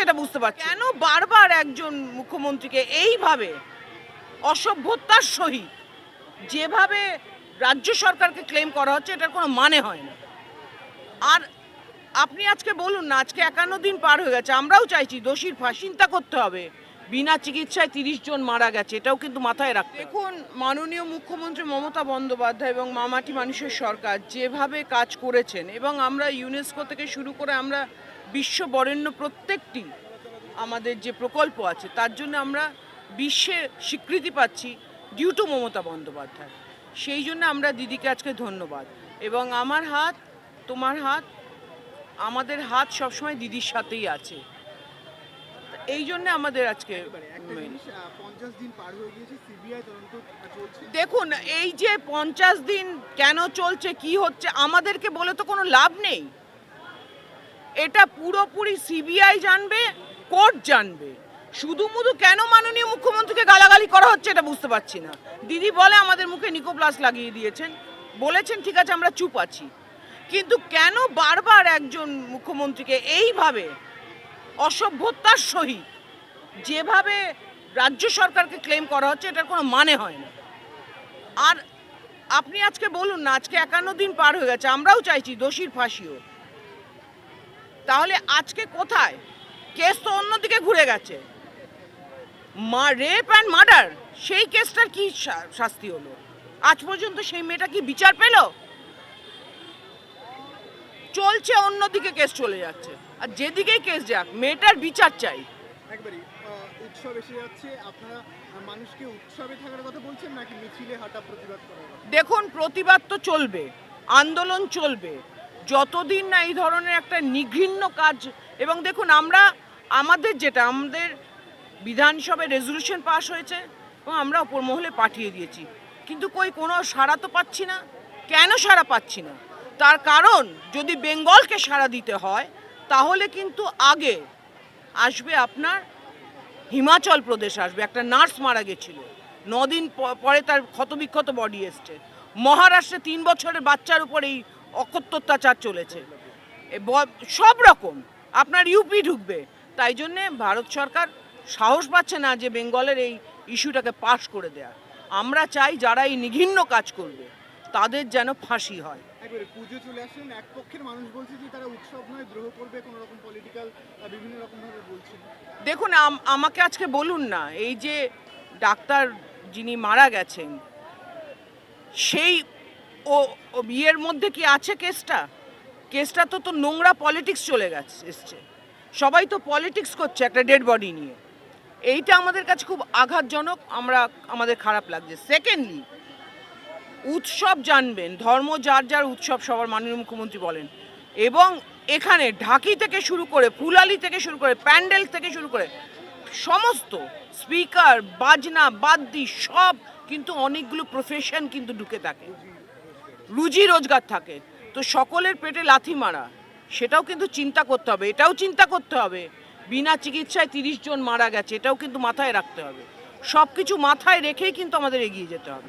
হচ্ছে এটা বুঝতে পারছি। কেন বারবার একজন মুখ্যমন্ত্রীকে এইভাবে অসভ্যতার সহিত যেভাবে রাজ্য সরকারকে ক্লেম করা হচ্ছে এটার কোনো মানে হয় না। আর আপনি আজকে বলুন না আজকে একান্ন দিন পার হয়ে গেছে আমরাও চাইছি দোষীর ফাঁসি চিন্তা করতে হবে। বিনা চিকিৎসায় তিরিশ জন মারা গেছে এটাও কিন্তু মাথায় রাখতে। দেখুন মাননীয় মুখ্যমন্ত্রী মমতা বন্দ্যোপাধ্যায় এবং মামাটি মানুষের সরকার যেভাবে কাজ করেছেন এবং আমরা ইউনেস্কো থেকে শুরু করে আমরা বিশ্ব বরেণ্য প্রত্যেকটি আমাদের যে প্রকল্প আছে তার জন্য আমরা বিশ্বে স্বীকৃতি পাচ্ছি ডিউ টু মমতা বন্দ্যোপাধ্যায়। সেই জন্য আমরা দিদিকে আজকে ধন্যবাদ। এবং আমার হাত তোমার হাত আমাদের হাত সবসময় দিদির সাথেই আছে। এই জন্য আমাদের আজকে দেখুন এই যে পঞ্চাশ দিন কেন চলছে কি হচ্ছে আমাদেরকে বলে তো কোনো লাভ নেই। এটা পুরোপুরি সিবিআই জানবে, কোর্ট জানবে। শুধু মুধু কেন মাননীয় মুখ্যমন্ত্রীকে গালাগালি করা হচ্ছে এটা বুঝতে পারছি না। দিদি বলে আমাদের মুখে নিকোপ্লাস লাগিয়ে দিয়েছেন, বলেছেন, ঠিক আছে, আমরা চুপ আছি। কিন্তু কেন বারবার একজন মুখ্যমন্ত্রীকে এইভাবে অসভ্যতার সহিত যেভাবে রাজ্য সরকারকে ক্লেম করা হচ্ছে, এটার কোনো মানে হয় না। আর আপনি আজকে বলুন না, আজকে একান্ন দিন পার হয়ে গেছে, আমরাও চাইছি দোষীর ফাঁসিও। তাহলে আজকে কোথায়? কেস তো অন্যদিকে ঘুরে গেছে। মা রেপ অ্যান্ড মার্ডার সেই কেসটার কি শাস্তি হলো? আজ পর্যন্ত সেই মেয়েটা কি বিচার পেল? চলছে অন্যদিকে কেস চলে যাচ্ছে। আর যেদিকেই কেস যাক মেয়েটার বিচার চাই। একবারই উৎসব এসে যাচ্ছে। আপনারা মানুষকে উৎসবে থাকার কথা বলছেন নাকি মিছিলে হাঁটা প্রতিবাদ করার দেখুন প্রতিবাদ তো চলবে আন্দোলন চলবে। যতদিন না এই ধরনের একটা নিঘৃণ্য কাজ, এবং দেখুন আমরা, আমাদের যেটা, আমাদের বিধানসভায় রেজলিউশন পাস হয়েছে, এবং আমরা ওপর মহলে পাঠিয়ে দিয়েছি। কিন্তু কই কোনো সাড়া তো পাচ্ছি না? কেন সাড়া পাচ্ছি না? তার কারণ, যদি বেঙ্গলকে সাড়া দিতে হয়, তাহলে কিন্তু আগে আসবে আপনার হিমাচল প্রদেশ আসবে। একটা নার্স মারা গেছিল। নদিন পরে তার ক্ষতবিক্ষত বডি এসছে। মহারাষ্ট্রে তিন বছরের বাচ্চার উপর এই অকথ্য অত্যাচার চলেছে সব রকম। আপনার ইউপি ঢুকবে। তাই জন্যে ভারত সরকার সাহস পাচ্ছে না যে বেঙ্গলের এই ইস্যুটাকে পাশ করে দেয়া। আমরা চাই যারা এই নিঘিন্ন কাজ করবে তাদের যেন ফাঁসি হয়। একবারে পুজো চলে আসেন এক পক্ষের মানুষ বলছে যে তারা উৎসব নয় দ্রোহ করবে কোনো রকম পলিটিক্যাল বিভিন্ন রকম ভাবে দেখুন আম- আমাকে আজকে বলুন না এই যে ডাক্তার যিনি মারা গেছেন সেই ও বিয়ের মধ্যে কি আছে কেসটা? কেসটা তো তো নোংরা পলিটিক্স চলে গেছে, এসছে। সবাই তো পলিটিক্স করছে একটা ডেড বডি নিয়ে। এইটা আমাদের কাছে খুব আঘাতজনক, আমরা, আমাদের খারাপ লাগছে। সেকেন্ডলি উৎসব জানবেন, ধর্ম যার যার উৎসব সবার মাননীয় মুখ্যমন্ত্রী বলেন। এবং এখানে ঢাকি থেকে শুরু করে, ফুলালি থেকে শুরু করে, প্যান্ডেল থেকে শুরু করে, সমস্ত স্পিকার বাজনা, বাদ্যি সব কিন্তু অনেকগুলো প্রফেশন কিন্তু ঢুকে থাকে। রুজি রোজগার থাকে। তো সকলের পেটে লাথি মারা, সেটাও কিন্তু চিন্তা করতে হবে, এটাও চিন্তা করতে হবে। বিনা চিকিৎসায় তিরিশ জন মারা গেছে, এটাও কিন্তু মাথায় রাখতে হবে। সব কিছু মাথায় রেখেই কিন্তু আমাদের এগিয়ে যেতে হবে।